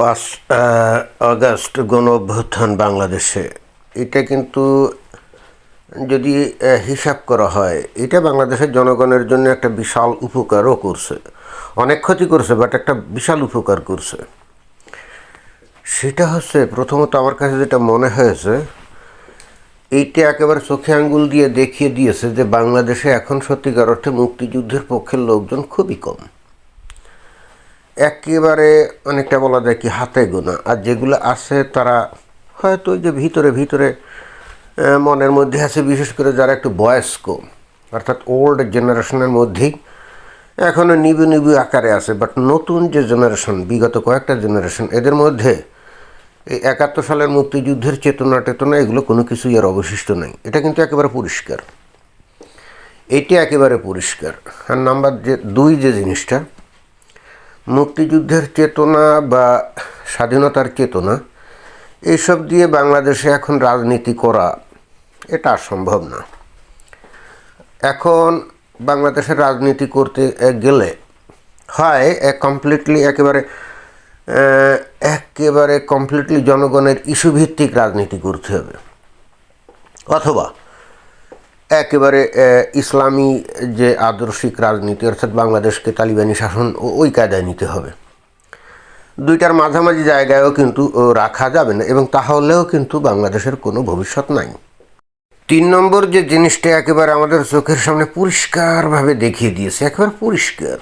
পাঁচ আগস্ট গণ অভ্যুত্থান বাংলাদেশে। এটা কিন্তু যদি হিসাব করা হয়, এটা বাংলাদেশের জনগণের জন্য একটা বিশাল উপকারও করছে। অনেক ক্ষতি করছে বাট একটা বিশাল উপকার করছে। সেটা হচ্ছে, প্রথমত আমার কাছে যেটা মনে হয়েছে, এইটা একেবারে চোখে আঙ্গুল দিয়ে দেখিয়ে দিয়েছে যে বাংলাদেশে এখন সত্যিকার অর্থে মুক্তিযুদ্ধের পক্ষের লোকজন খুবই কম। একেবারে অনেকটা বলা যায় কি হাতে গোনা। আর যেগুলো আছে তারা হয়তো যে ভিতরে ভিতরে মনের মধ্যে আছে, বিশেষ করে যারা একটু বয়স্ক, অর্থাৎ ওল্ড জেনারেশনের মধ্যেই এখনও নিবু নিবু আকারে আছে। বাট নতুন যে জেনারেশন বিগত কয়েকটা জেনারেশন এদের মধ্যে এই একাত্তর সালের মুক্তিযুদ্ধের চেতনা টেতনা, এগুলো কোনো কিছুই আর অবশিষ্ট নেই। এটা কিন্তু একেবারে পরিষ্কার। এইটি একেবারে পরিষ্কার। আর নাম্বার যে, দুই যে জিনিসটা মুক্তিযুদ্ধের চেতনা বা স্বাধীনতার চেতনা, এইসব দিয়ে বাংলাদেশে এখন রাজনীতি করা এটা সম্ভব না। এখন বাংলাদেশের রাজনীতি করতে গেলে হয় এক কমপ্লিটলি একেবারে একেবারে কমপ্লিটলি জনগণের ইস্যুভিত্তিক রাজনীতি করতে হবে। অথবা একেবারে ইসলামী যে আদর্শিক রাজনীতি, অর্থাৎ বাংলাদেশকে তালিবানি শাসন ওই কায়দায় নিতে হবে। দুইটার মাঝামাঝি জায়গায়ও কিন্তু রাখা যাবে না এবং তাহলেও কিন্তু বাংলাদেশের কোনো ভবিষ্যৎ নাই। তিন নম্বর যে জিনিসটা একেবারে আমাদের চোখের সামনে পরিষ্কারভাবে দেখিয়ে দিয়েছে, একেবারে পরিষ্কার,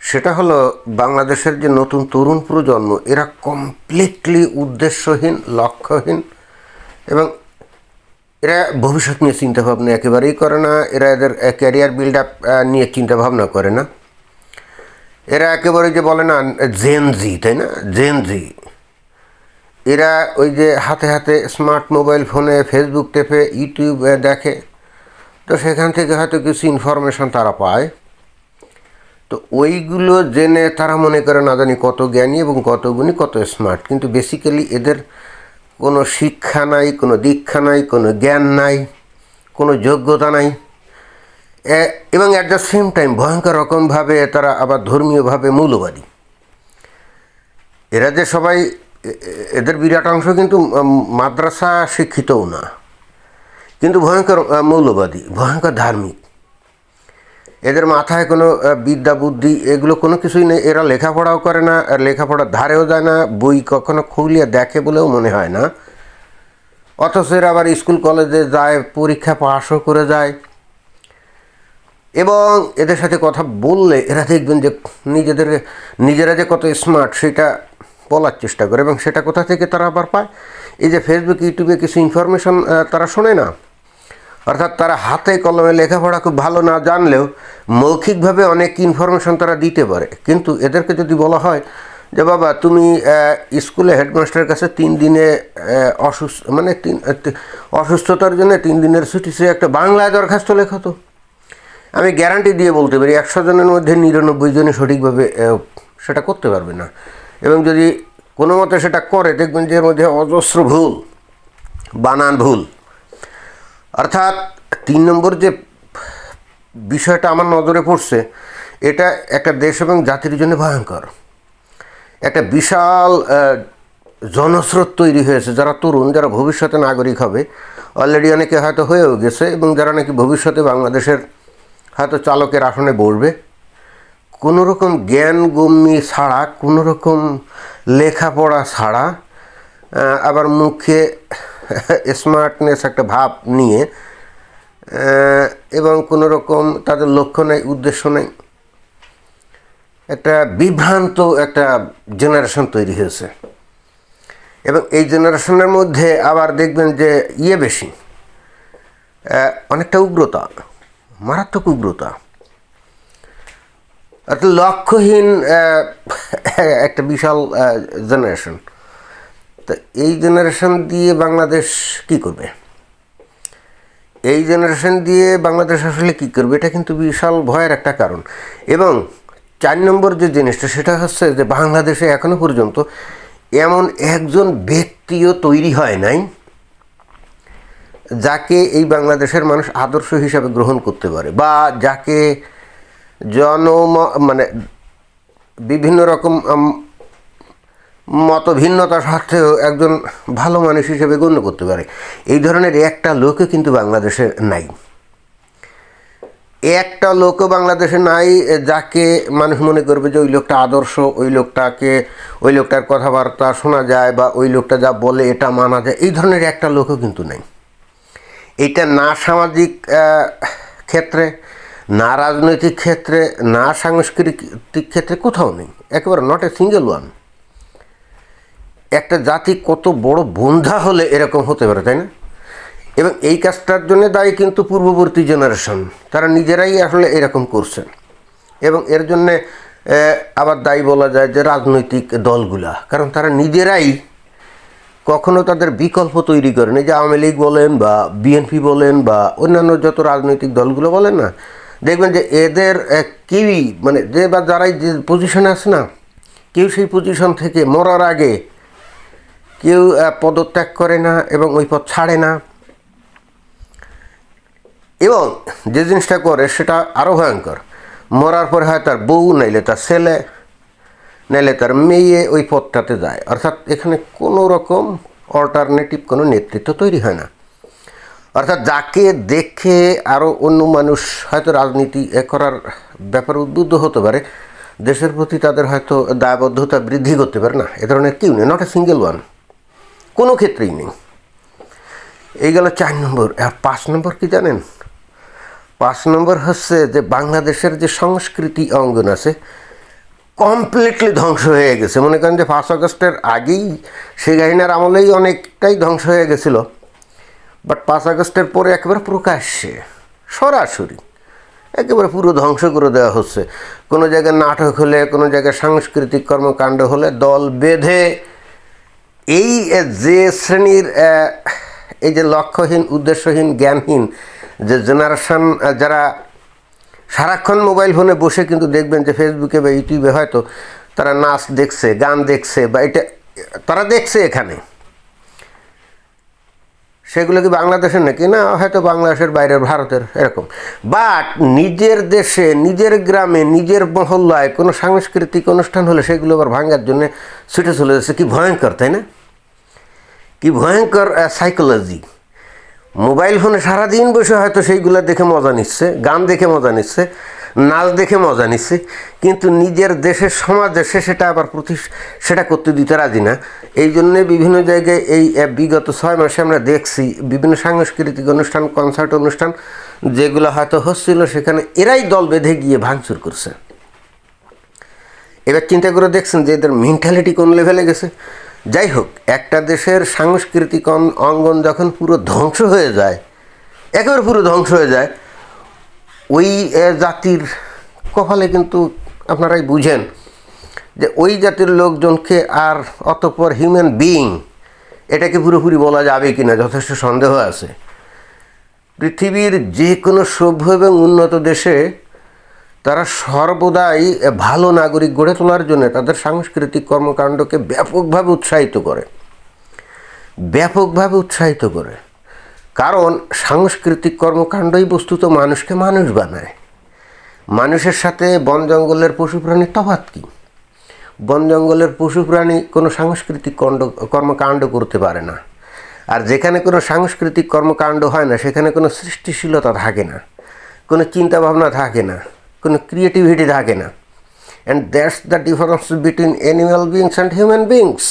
সেটা হলো বাংলাদেশের যে নতুন তরুণ প্রজন্ম, এরা কমপ্লিটলি উদ্দেশ্যহীন, লক্ষ্যহীন এবং এরা ভবিষ্যৎ নিয়ে চিন্তা ভাবনা একেবারেই করে না, এরা এদের ক্যারিয়ার বিল্ড আপ নিয়ে চিন্তা ভাবনা করে না। এরা একেবারে যে বলে না জেনজি তাই না? জেনজি এরা ওই যে হাতে হাতে স্মার্ট মোবাইল ফোনে ফেসবুক টেপে ইউটিউব দেখে, তো সেখান থেকে হয়তো কিছু ইনফরমেশন তারা পায়। তো ওইগুলো জেনে তারা মনে করে না জানি কত জ্ঞানী এবং কত গুণী, কত স্মার্ট কিন্তু বেসিক্যালি এদের কোনো শিক্ষা নাই, কোনো দীক্ষা নাই, কোনো জ্ঞান নাই, কোনো যোগ্যতা নাই। এবং অ্যাট দ্য সেম টাইম ভয়ঙ্কর রকমভাবে তারা আবার ধর্মীয়ভাবে মৌলবাদী। এরা যে সবাই এদের বিরাট অংশ কিন্তু মাদ্রাসা শিক্ষিতও না। কিন্তু ভয়ঙ্কর মৌলবাদী, ভয়ঙ্কর ধার্মিক। এদের মাথায় কোনো বিদ্যা, বুদ্ধি, এগুলো কোনো কিছুই নেই। এরা লেখাপড়াও করে না, আর লেখাপড়ার ধারেও যায় না, বই কখনো খুলিয়ে দেখে বলেও মনে হয় না। অথচ এরা আবার স্কুল, কলেজে যায়, পরীক্ষা পাশও করে যায়। এবং এদের সাথে কথা বললে এরা দেখবেন যে নিজেদের, নিজেরা যে কত স্মার্ট সেটা বলার চেষ্টা করে। এবং সেটা কোথা থেকে তারা আবার পায়? এই যে ফেসবুক ইউটিউবে কিছু ইনফরমেশন তারা শোনে না। অর্থাৎ তারা হাতে কলমে লেখাপড়া খুব ভালো না জানলেও মৌখিকভাবে অনেক ইনফরমেশন তারা দিতে পারে। কিন্তু এদেরকে যদি বলা হয় যে, বাবা, তুমি স্কুলে হেডমাস্টারের কাছে তিন দিনে অসুস্থ মানে তিন, অসুস্থতার জন্য তিন দিনের ছুটি সে একটা বাংলায় দরখাস্ত লেখো তো। আমি গ্যারান্টি দিয়ে বলতে পারি, একশো জনের মধ্যে নিরানব্বই জনে সঠিকভাবে সেটা করতে পারবে না। এবং যদি কোনো মতে সেটা করে, দেখবেন যে এর মধ্যে অজস্র ভুল, বানান ভুল অর্থাৎ তিন নম্বর যে বিষয়টা আমার নজরে পড়ছে, এটা একটা দেশ এবং জাতির জন্য ভয়ঙ্কর। একটা বিশাল জনস্রোত তৈরি হয়েছে। যারা তরুণ, যারা ভবিষ্যতে নাগরিক হবে অলরেডি অনেকে হয়তো হয়েও গেছে এবং যারা নাকি ভবিষ্যতে বাংলাদেশের হয়তো চালকের আসনে বসবে। কোনো রকম জ্ঞান ছাড়া কোনো রকম লেখাপড়া ছাড়া আবার মুখে স্মার্টনেস একটা ভাব নিয়ে এবং কোনো রকম তাদের লক্ষ্য নেই, উদ্দেশ্য নেই। একটা বিভ্রান্ত একটা জেনারেশন তৈরি হয়েছে। এবং এই জেনারেশনের মধ্যে আবার দেখবেন যে ইয়ে বেশি অনেকটা উগ্রতা, মারাত্মক উগ্রতা। অর্থাৎ লক্ষ্যহীন একটা বিশাল জেনারেশন। তো এই জেনারেশন দিয়ে বাংলাদেশ কি করবে? এই জেনারেশন দিয়ে বাংলাদেশ আসলে কী করবে? এটা কিন্তু বিশাল ভয়ের একটা কারণ। এবং চার নম্বর যে জিনিসটা, সেটা হচ্ছে যে বাংলাদেশে এখনও পর্যন্ত এমন একজন ব্যক্তিও তৈরি হয় নাই, যাকে এই বাংলাদেশের মানুষ আদর্শ হিসাবে গ্রহণ করতে পারে বা যাকে জনম মানে বিভিন্ন রকম মত ভিন্নতা সত্ত্বেও একজন ভালো মানুষ হিসেবে গণ্য করতে পারে। এই ধরনের একটা লোকও কিন্তু বাংলাদেশে নাই। একটা লোকও বাংলাদেশে নাই যাকে মানুষ মনে করবে যে ওই লোকটা আদর্শ, ওই লোকটাকে, ওই লোকটার কথাবার্তা শোনা যায় বা ওই লোকটা যা বলে এটা মানা যায়, এই ধরনের একটা লোকও কিন্তু নাই। এটা না সামাজিক ক্ষেত্রে, না রাজনৈতিক ক্ষেত্রে, না সাংস্কৃতিক ক্ষেত্রে কোথাও নেই। একেবারে নট এ সিঙ্গেল ওয়ান একটা জাতি কত বড় বন্ধা হলে এরকম হতে পারে, তাই না? এবং এই কাজটার জন্য দায়ী কিন্তু পূর্ববর্তী জেনারেশন তারা নিজেরাই আসলে এরকম করছে। এবং এর জন্যে আবার দায়ী বলা যায় যে রাজনৈতিক দলগুলা, কারণ তারা নিজেরাই কখনো তাদের বিকল্প তৈরি করেন এই যে আওয়ামী লীগ বলেন বা বিএনপি বলেন বা অন্যান্য যত রাজনৈতিক দলগুলো বলেন না, দেখবেন যে এদের কেউই মানে যে বা যারাই যে পজিশনে আছে না, কেউ সেই পজিশন থেকে মরার আগে কেউ পদত্যাগ করে না এবং ওই পদ ছাড়ে না। এবং যে জিনিসটা করে সেটা আরও ভয়ঙ্কর। মরার পরে হয় তার বউ, নাইলে তার ছেলে, নাইলে তার মেয়ে ওই পথটাতে যায়। অর্থাৎ এখানে কোনো রকম অল্টারনেটিভ কোনো নেতৃত্ব তৈরি হয় না। অর্থাৎ যাকে দেখে আরও অন্য মানুষ হয়তো রাজনীতি এ করার ব্যাপারে উদ্বুদ্ধ হতে পারে, দেশের প্রতি তাদের হয়তো দায়বদ্ধতা বৃদ্ধি করতে পারে না। এ ধরনের কেউ নেই নট এ সিঙ্গেল ওয়ান কোনো ক্ষেত্রেই নেই। এই গেল চার নম্বর, আর পাঁচ নম্বর কি জানেন? পাঁচ নম্বর হচ্ছে যে বাংলাদেশের যে সংস্কৃতি অঙ্গন আছে কমপ্লিটলি ধ্বংস হয়ে গেছে। মনে করেন যে ফার্স্ট আগস্টের আগেই সেই গাহিনার আমলেই অনেকটাই ধ্বংস হয়ে গেছিল। বাট পাঁচ আগস্টের পরে একেবারে প্রকাশ্যে, সরাসরি, একেবারে পুরো ধ্বংস করে দেওয়া হচ্ছে। কোনো জায়গায় নাটক হলে, কোনো জায়গায় সাংস্কৃতিক কর্মকাণ্ড হলে দল বেঁধে এই যে শ্রেণির এই যে লক্ষ্যহীন, উদ্দেশ্যহীন, জ্ঞানহীন, যে জেনারেশন যারা সারাক্ষণ মোবাইল ফোনে বসে কিন্তু দেখবেন যে ফেসবুকে বা ইউটিউবে হয়তো তারা নাচ দেখছে, গান দেখছে বা এটা, তারা দেখছে এখানে। সেগুলো কি বাংলাদেশের নাকি? না, হয়তো বাংলাদেশের বাইরের, ভারতের, এরকম। বাট নিজের দেশে, নিজের গ্রামে, নিজের মহল্লায় কোনো সাংস্কৃতিক অনুষ্ঠান হলে সেগুলো আবার ভাঙার জন্য ছুটে চলে যাচ্ছে। কি ভয়ঙ্কর, তাই না? কি ভয়ঙ্কর সাইকোলজি মোবাইল ফোনে সারাদিন বসে হয়তো সেইগুলো দেখে মজা নিচ্ছে, গান দেখে মজা নিচ্ছে, নাচ দেখে মজা নিচ্ছে, কিন্তু নিজের দেশের সমাজে সে সেটা আবার প্রতি সেটা করতে দিতে রাজি না। এই জন্যে বিভিন্ন জায়গায় এই বিগত ছয় মাসে আমরা দেখছি বিভিন্ন সাংস্কৃতিক অনুষ্ঠান কনসার্ট অনুষ্ঠান, যেগুলো হয়তো হচ্ছিল সেখানে এরাই দল বেঁধে গিয়ে ভাঙচুর করছে। এবার চিন্তা করে দেখছেন যে এদের মেন্টালিটি কোন লেভেলে গেছে? যাই হোক, একটা দেশের সাংস্কৃতিক অঙ্গন যখন পুরো ধ্বংস হয়ে যায়, একেবারে পুরো ধ্বংস হয়ে যায়, ওই জাতির কপালে কিন্তু আপনারাই বুঝেন যে ওই জাতির লোকজনকে আর অতপর হিউম্যান বিইং এটাকে পুরোপুরি বলা যাবে কি না যথেষ্ট সন্দেহ আছে। পৃথিবীর যে কোনো সভ্য এবং উন্নত দেশে তারা সর্বদাই ভালো নাগরিক গড়ে তোলার জন্য তাদের সাংস্কৃতিক কর্মকাণ্ডকে ব্যাপকভাবে উৎসাহিত করে। ব্যাপকভাবে উৎসাহিত করে। কারণ সাংস্কৃতিক কর্মকাণ্ডই বস্তুত মানুষকে মানুষ বানায়। মানুষের সাথে বন জঙ্গলের পশু প্রাণীর তফাৎ কী? বন জঙ্গলের পশু প্রাণী কোনো সাংস্কৃতিক কণ্ড, কর্মকাণ্ড করতে পারে না। আর যেখানে কোনো সাংস্কৃতিক কর্মকাণ্ড হয় না, সেখানে কোনো সৃষ্টিশীলতা থাকে না। কোনো চিন্তা ভাবনা থাকে না। কোনো ক্রিয়েটিভিটি থাকে না। And that's the difference between animal beings and human beings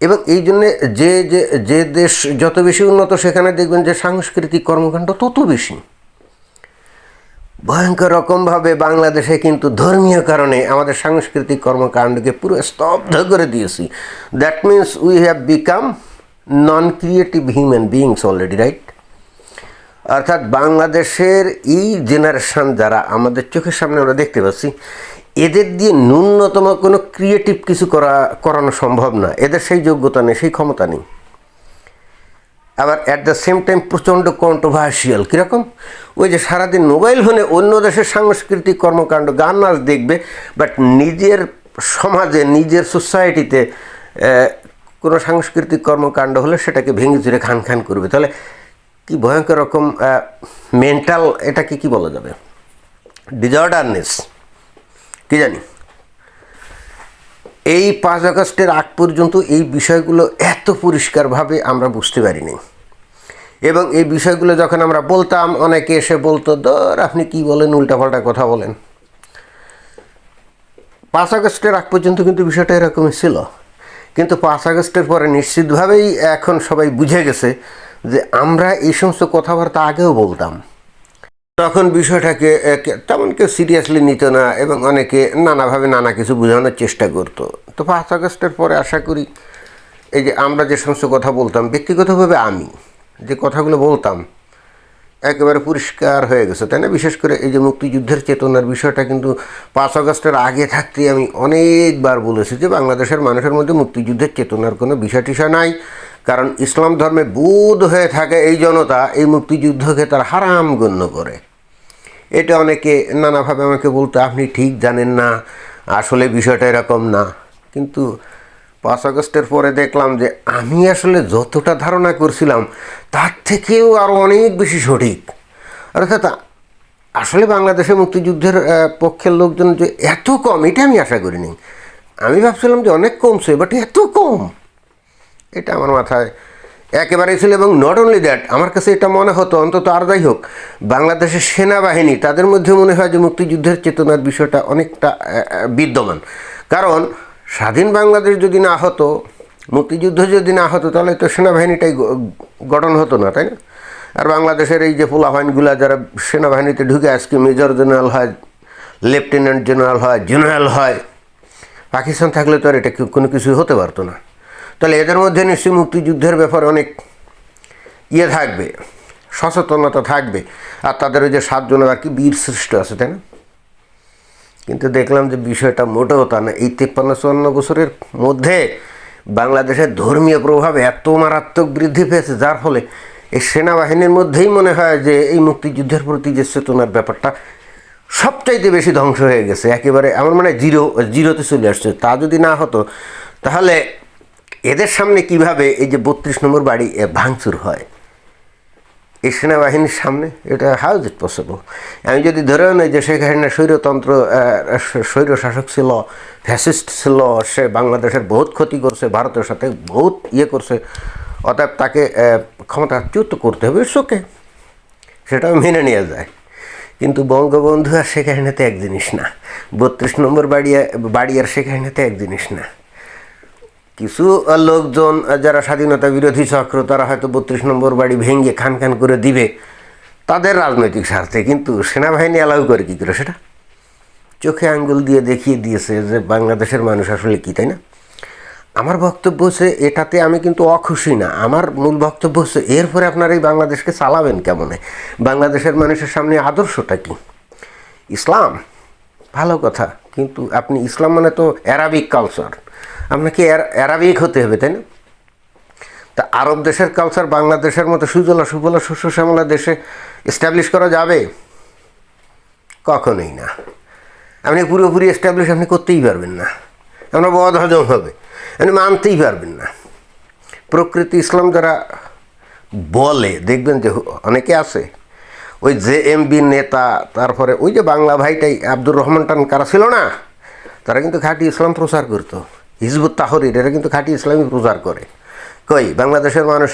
এবং এই জন্যে যে যে যে দেশ যত বেশি উন্নত, সেখানে দেখবেন যে সাংস্কৃতিক কর্মকাণ্ড তত বেশি। ভয়ঙ্কর রকমভাবে বাংলাদেশে কিন্তু ধর্মীয় কারণে আমাদের সাংস্কৃতিক কর্মকাণ্ডকে পুরো স্তব্ধ করে দিয়েছি। That means we have become non creative human beings already right অর্থাৎ বাংলাদেশের এই জেনারেশন যারা, আমাদের চোখের সামনে আমরা দেখতে পাচ্ছি, এদের দিয়ে ন্যূনতম কোনো ক্রিয়েটিভ কিছু করা, করানো সম্ভব না। এদের সেই যোগ্যতা নেই, সেই ক্ষমতা নেই। আবার অ্যাট দ্য সেম টাইম প্রচণ্ড কন্ট্রোভার্সিয়াল কীরকম? ওই যে সারাদিন মোবাইল ফোনে অন্য দেশের সাংস্কৃতিক কর্মকাণ্ড, গান, নাচ দেখবে বাট নিজের সমাজে, নিজের সোসাইটিতে কোনো সাংস্কৃতিক কর্মকাণ্ড হলে সেটাকে ভেঙে চুরে খান খান করবে। তাহলে কি ভয়ঙ্কর রকম মেন্টাল এটাকে কি বলা যাবে? ডিজর্ডারনেস কি জানি? এই পাঁচ আগস্টের আগ পর্যন্ত এই বিষয়গুলো এত পরিষ্কারভাবে আমরা বুঝতে পারিনি। এবং এই বিষয়গুলো যখন আমরা বলতাম, অনেকে এসে বলতো দর আপনি কি বলেন? উল্টাপাল্টা কথা বলেন। পাঁচ আগস্টের আগ পর্যন্ত কিন্তু বিষয়টা এরকমই ছিল। কিন্তু পাঁচ আগস্টের পরে নিশ্চিতভাবেই এখন সবাই বুঝে গেছে যে আমরা এই সমস্ত কথাবার্তা আগেও বলতাম। তখন বিষয়টাকে তেমন কেউ সিরিয়াসলি নিত না এবং অনেকে নানাভাবে নানা কিছু বোঝানোর চেষ্টা করতো। তো পাঁচ আগস্টের পরে আশা করি এই যে আমরা যে সমস্ত কথা বলতাম, ব্যক্তিগতভাবে আমি যে কথাগুলো বলতাম, একেবারে পরিষ্কার হয়ে গেছে, তাই না? বিশেষ করে এই যে মুক্তিযুদ্ধের চেতনার বিষয়টা কিন্তু পাঁচ আগস্টের আগে থাকতে আমি অনেকবার বলেছি যে বাংলাদেশের মানুষের মধ্যে মুক্তিযুদ্ধের চেতনার কোনো বিষয় টিষয় নাই। কারণ ইসলাম ধর্মে বুধ হয়ে থাকে এই জনতা এই মুক্তিযুদ্ধকে তার হারাম গণ্য করে। এটা অনেকে নানাভাবে আমাকে বলতো, আপনি ঠিক জানেন না, আসলে বিষয়টা এরকম না। কিন্তু পাঁচ আগস্টের পরে দেখলাম যে আমি আসলে যতটা ধারণা করছিলাম, তার থেকেও আরও অনেক বেশি সঠিক। অর্থাৎ আসলে বাংলাদেশে মুক্তিযুদ্ধের পক্ষের লোকজন যে এত কম, এটা আমি আশা করিনি। আমি ভাবছিলাম যে অনেক কমছে বাট এত কম। এটা আমার মাথায় একেবারেই ছিল এবং নট অনলি দ্যাট আমার কাছে এটা মনে হতো, অন্তত আর যাই হোক, বাংলাদেশের সেনাবাহিনী তাদের মধ্যে মনে হয় যে মুক্তিযুদ্ধের চেতনার বিষয়টা অনেকটা বিদ্যমান। কারণ স্বাধীন বাংলাদেশ যদি না হতো, মুক্তিযুদ্ধ যদি না হতো, তাহলে তো সেনাবাহিনীটাই গঠন হতো না, তাই না? আর বাংলাদেশের এই যে পোলাবাহিনীগুলো যারা সেনাবাহিনীতে ঢুকে, আজকে মেজর জেনারেল হয়, লেফটেন্যান্ট জেনারেল হয় জেনারেল হয়, পাকিস্তান থাকলে তো আর এটা কোনো কিছু হতে পারতো না। তাহলে এদের মধ্যে নিশ্চয়ই মুক্তিযুদ্ধের ব্যাপারে অনেক ইয়ে থাকবে, সচেতনতা থাকবে। আর তাদের ওই যে সাতজনের আর কি বীর শ্রেষ্ঠ আছে, তাই না? কিন্তু দেখলাম যে বিষয়টা মোটেও তা না। এই তিপ্পান্ন, চুয়ান্ন বছরের মধ্যে বাংলাদেশের ধর্মীয় প্রভাব এত মারাত্মক বৃদ্ধি পেয়েছে, যার ফলে এই সেনাবাহিনীর মধ্যেই মনে হয় যে এই মুক্তিযুদ্ধের প্রতি যে চেতনার ব্যাপারটা সবচাইতে বেশি ধ্বংস হয়ে গেছে। একেবারে আমার মানে জিরো, জিরোতে চলে আসছে। তা যদি না হতো, তাহলে এদের সামনে কীভাবে এই যে বত্রিশ নম্বর বাড়ি ভাঙচুর হয়? এই সেনাবাহিনীর সামনে এটা হাউ ইজ ইট পসিবল আমি যদি ধরেও নেই যে শেখ হাসিনা স্বৈরতন্ত্র স্বৈর শাসক ছিল, ফ্যাসিস্ট ছিল, সে বাংলাদেশের বহুত ক্ষতি করছে, ভারতের সাথে বহুত ইয়ে করছে, অতএব তাকে ক্ষমতাচ্যুত করতে হবে শোকে সেটাও মেনে নেওয়া যায়। কিন্তু বঙ্গবন্ধু আর শেখ হাসিনাতে এক জিনিস না। বত্রিশ নম্বর বাড়ি বাড়ি আর শেখ হাসিনাতে এক জিনিস না। কিছু লোকজন যারা স্বাধীনতা বিরোধী চক্র, তারা হয়তো বত্রিশ নম্বর বাড়ি ভেঙে খান খান করে দিবে। তাদের রাজনৈতিক স্বার্থে, কিন্তু সেনাবাহিনী অ্যালাউ করে কী করে সেটা? চোখে আঙ্গুল দিয়ে দেখিয়ে দিয়েছে যে বাংলাদেশের মানুষ আসলে কী, তাই না? আমার বক্তব্য হচ্ছে, এটাতে আমি কিন্তু অখুশি না। আমার মূল বক্তব্য হচ্ছে, এরপরে আপনারা এই বাংলাদেশকে চালাবেন কেমনে? বাংলাদেশের মানুষের সামনে আদর্শটা কি? ইসলাম, ভালো কথা, কিন্তু আপনি ইসলাম মানে তো অ্যারাবিক কালচার আপনাকে অ্যার- অ্যারাবিক হতে হবে, তাই না? তা আরব দেশের কালচার বাংলাদেশের মতো সুজলা সুফলা শস্য শ্যামলা দেশে এস্টাবলিশ করা যাবে? কখনোই না। আপনি পুরোপুরি এস্টাবলিশ আপনি করতেই পারবেন না। আপনার বধ হজম হবে, আপনি মানতেই পারবেন না। প্রকৃতি ইসলাম যারা বলে, দেখবেন যে অনেকে আছে, ওই জে এম বি নেতা, তারপরে ওই যে বাংলা ভাইটাই আব্দুর রহমান টান, কারা ছিল না? তারা কিন্তু খাঁটি ইসলাম প্রচার করতো। হিজবুত তাহরির এরা কিন্তু খাঁটি ইসলামী প্রচার করে। কই, বাংলাদেশের মানুষ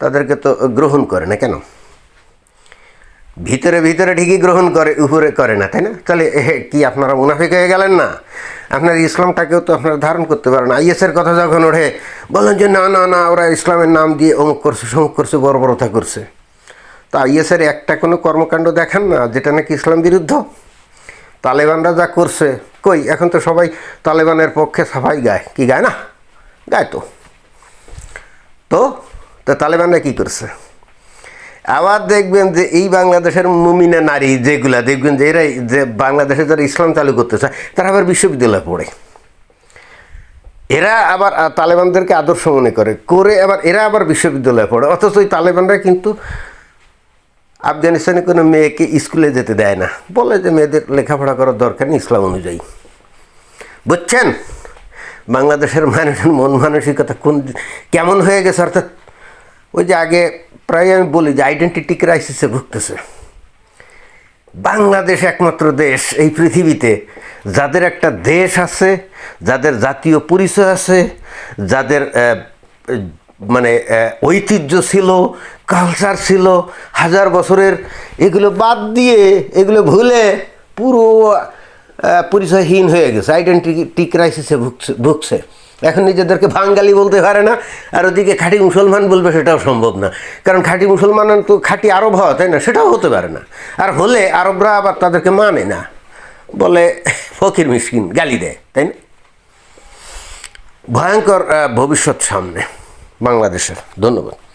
তাদেরকে তো গ্রহণ করে না কেন? ভিতরে ভিতরে ঠিকই গ্রহণ করে, উপরে করে না, তাই না? তাহলে কি আপনারা মুনাফিক হয়ে গেলেন না? আপনার ইসলামটাকেও তো আপনারা ধারণ করতে পারেন আইএসের কথা যখন ওঠে, বলেন যে না না না, ওরা ইসলামের নাম দিয়ে অমুক করছে, সমুক করছে, বর্বরতা করছে। তা আইএসের একটা কোনো কর্মকাণ্ড দেখান না, যেটা নাকি ইসলাম বিরুদ্ধ? তালেবানরা যা করছে, কই, এখন তো সবাই তালেবানের পক্ষে সাফাই গায়। কি গায় না? গায় তো। তো তালেবানরা কী করছে? আবার দেখবেন যে এই বাংলাদেশের মুমিনা নারী যেগুলা, দেখবেন যে এরাই যে বাংলাদেশে যারা ইসলাম চালু করতে চায়, তারা আবার বিশ্ববিদ্যালয়ে পড়ে। এরা আবার তালেবানদেরকে আদর্শ মনে করে করে আবার এরা আবার বিশ্ববিদ্যালয়ে পড়ে। অথচ ওই তালেবানরা কিন্তু আফগানিস্তানে কোনো মেয়েকে স্কুলে যেতে দেয় না। বলে যে মেয়েদের লেখাপড়া করার দরকার নেই ইসলাম অনুযায়ী। বুঝছেন? বাংলাদেশের মানুষের মন মানসিকতা কোন কেমন হয়ে গেছে অর্থাৎ ওই যে আগে প্রায় আমি বলি যে আইডেন্টিটি ক্রাইসিসে ভুগতেছে। বাংলাদেশ একমাত্র দেশ এই পৃথিবীতে যাদের একটা দেশ আছে, যাদের জাতীয় পরিচয় আছে, যাদের মানে ঐতিহ্য ছিল কালচার ছিল, হাজার বছরের, এগুলো বাদ দিয়ে, এগুলো ভুলে পুরো পরিচয়হীন হয়ে গেছে আইডেন্টিটি ক্রাইসিসে ভুগছে ভুগছে। এখন নিজেদেরকে বাঙালি বলতে পারে না, আর ওদিকে খাঁটি মুসলমান বলবে সেটাও সম্ভব না। কারণ খাঁটি মুসলমান তো খাঁটি আরব হওয়া, তাই না? সেটাও হতে পারে না। আর হলে আরবরা আবার তাদেরকে মানে না। বলে ফকির মিসকিন গালি দেয়, তাই না? ভয়ঙ্কর ভবিষ্যৎ সামনে। বাংলাদেশের। ধন্যবাদ।